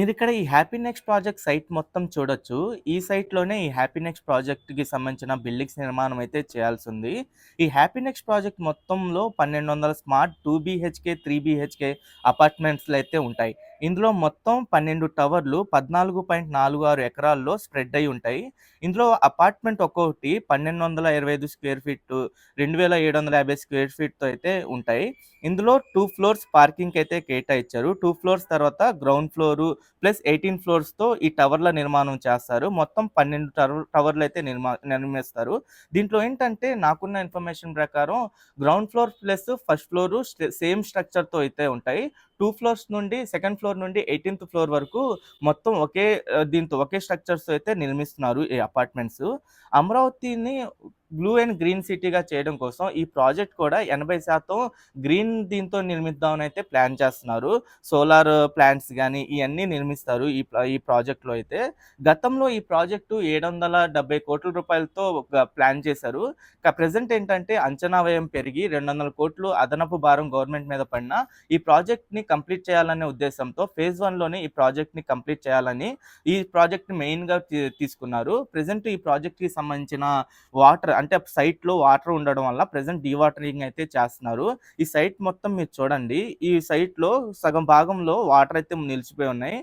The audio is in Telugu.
మీరు ఇక్కడ ఈ హ్యాపీ నెక్స్ట్ ప్రాజెక్ట్ సైట్ మొత్తం చూడొచ్చు. ఈ సైట్‌లోనే ఈ హ్యాపీ నెక్స్ట్ ప్రాజెక్ట్‌కి సంబంధించిన బిల్డింగ్స్ నిర్మాణం అయితే చేయాల్సి ఉంది ఈ హ్యాపీ నెక్స్ట్ ప్రాజెక్ట్ మొత్తంలో 1200 స్మార్ట్ 2 బీహెచ్‌కే, 3 బీహెచ్‌కే అపార్ట్మెంట్స్‌లయితే ఉంటాయి. ఇందులో మొత్తం 12 టవర్లు 14.46 ఎకరాల్లో స్ప్రెడ్ అయి ఉంటాయి. ఇందులో అపార్ట్మెంట్ ఒక్కొక్కటి 1225 స్క్వేర్ ఫీట్, 2750 స్క్వేర్ ఫీట్‌తో అయితే ఉంటాయి. ఇందులో టూ ఫ్లోర్స్ పార్కింగ్‌కైతే కేటాయించారు. టూ ఫ్లోర్స్ తర్వాత గ్రౌండ్ ఫ్లోరు ప్లస్ 18 ఫ్లోర్స్‌తో ఈ టవర్ల నిర్మాణం చేస్తారు. మొత్తం పన్నెండు టవర్ టవర్లు అయితే నిర్మా నిర్మిస్తారు. దీంట్లో ఏంటంటే నాకున్న ఇన్ఫర్మేషన్ ప్రకారం ground floor plus first floor stay same స్ట్రక్చర్‌తో అయితే ఉంటాయి. టూ ఫ్లోర్స్ నుండి సెకండ్ ఫ్లోర్ నుండి 18థ్ ఫ్లోర్ వరకు మొత్తం ఒకే దీంతో ఒకే స్ట్రక్చర్స్ అయితే నిర్మిస్తున్నారు ఈ అపార్ట్మెంట్స్. అమరావతిని బ్లూ అండ్ గ్రీన్ సిటీగా చేయడం కోసం ఈ ప్రాజెక్ట్ కూడా 80% గ్రీన్ దీంతో నిర్మిద్దామని అయితే ప్లాన్ చేస్తున్నారు. సోలార్ ప్లాంట్స్ కానీ ఇవన్నీ నిర్మిస్తారు ఈ ఈ ప్రాజెక్ట్‌లో అయితే. గతంలో ఈ ప్రాజెక్టు ఏడు వందల డెబ్భై కోట్ల రూపాయలతో ప్లాన్ చేశారు. ప్రజెంట్ ప్రెజెంట్ ఏంటంటే అంచనా వ్యయం పెరిగి రెండు వందల కోట్లు అదనపు భారం గవర్నమెంట్ మీద పడినా ఈ ప్రాజెక్ట్‌ని కంప్లీట్ చేయాలనే ఉద్దేశంతో ఫేజ్ వన్లోనే ఈ ప్రాజెక్ట్‌ని కంప్లీట్ చేయాలని ఈ ప్రాజెక్ట్‌ని మెయిన్‌గా తీ తీసుకున్నారు. ప్రెజెంట్ ఈ ప్రాజెక్ట్‌కి సంబంధించిన వాటర్ అంటే సైట్‌లో వాటర్ ఉండడం వల్ల ప్రెసెంట్ డీవాటరింగ్ అయితే చేస్తున్నారు. ఈ సైట్ మొత్తం మీరు చూడండి. ఈ సైట్‌లో సగం భాగంలో వాటర్ అయితే నిలిచిపోయి ఉన్నాయి.